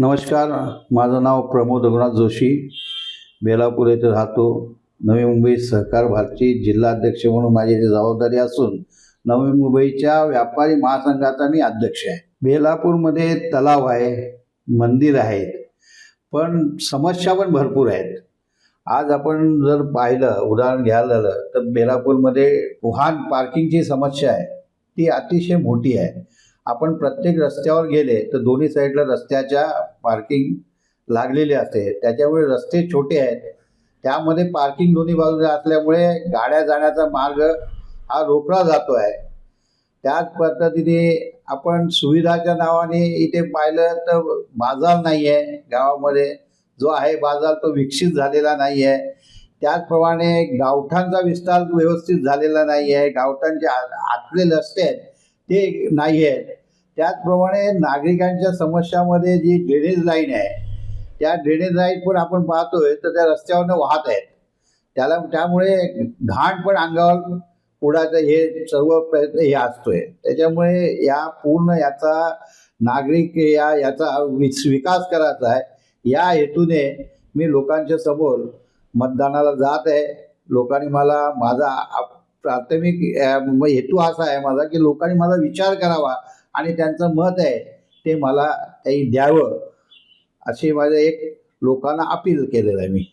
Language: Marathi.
नमस्कार माझं नाव प्रमोद रघुनाथ जोशी. बेलापूर येथे राहतो. नवी मुंबई सहकार भारती जिल्हाध्यक्ष म्हणून माझी इथे जबाबदारी असून नवी मुंबईच्या व्यापारी महासंघाचा मी अध्यक्ष आहे. बेलापूरमध्ये तलाव आहे मंदिर आहेत पण समस्या पण भरपूर आहेत. आज आपण जर पाहिलं उदाहरण घ्यायला झालं तर बेलापूरमध्ये वाहन पार्किंगची समस्या आहे. ती अतिशय मोठी आहे. आपण प्रत्येक रस्त्यावर गेले तर दोन्ही साईडला रस्त्याच्या पार्किंग लागलेली असते. त्याच्यामुळे रस्ते छोटे आहेत. त्यामध्ये पार्किंग दोन्ही बाजूला असल्यामुळे गाड्या जाण्याचा मार्ग हा रोखला जातो आहे. त्याच पद्धतीने आपण सुविधाच्या नावाने इथे पाहिलं तर बाजार नाही आहे गावामध्ये. जो आहे बाजार तो विकसित झालेला नाही आहे त्याचप्रमाणे गावठांचा विस्तार व्यवस्थित झालेला नाही आहे गावठांचे आतले रस्ते आहेत ते नाही आहेत त्याचप्रमाणे नागरिकांच्या समस्यामध्ये जी ड्रेनेज लाईन आहे त्या ड्रेनेज लाईन पण आपण पाहतोय तर त्या रस्त्यावरनं वाहत आहेत. त्याला त्यामुळे घाण पण अंगावर उडायचं हे सर्व प्रयत्न हे असतोय. त्याच्यामुळे या पूर्ण याचा नागरिक या याचा विकास करायचा आहे. या हेतूने मी लोकांच्या समोर मतदानाला जात आहे. लोकांनी मला माझा प्राथमिक हेतू असा आहे माझा की लोकांनी माझा विचार करावा. आणि त्यांचं मत आहे ते मला काही द्यावं अशी माझं एक लोकांना अपील केलेलं आहे मी.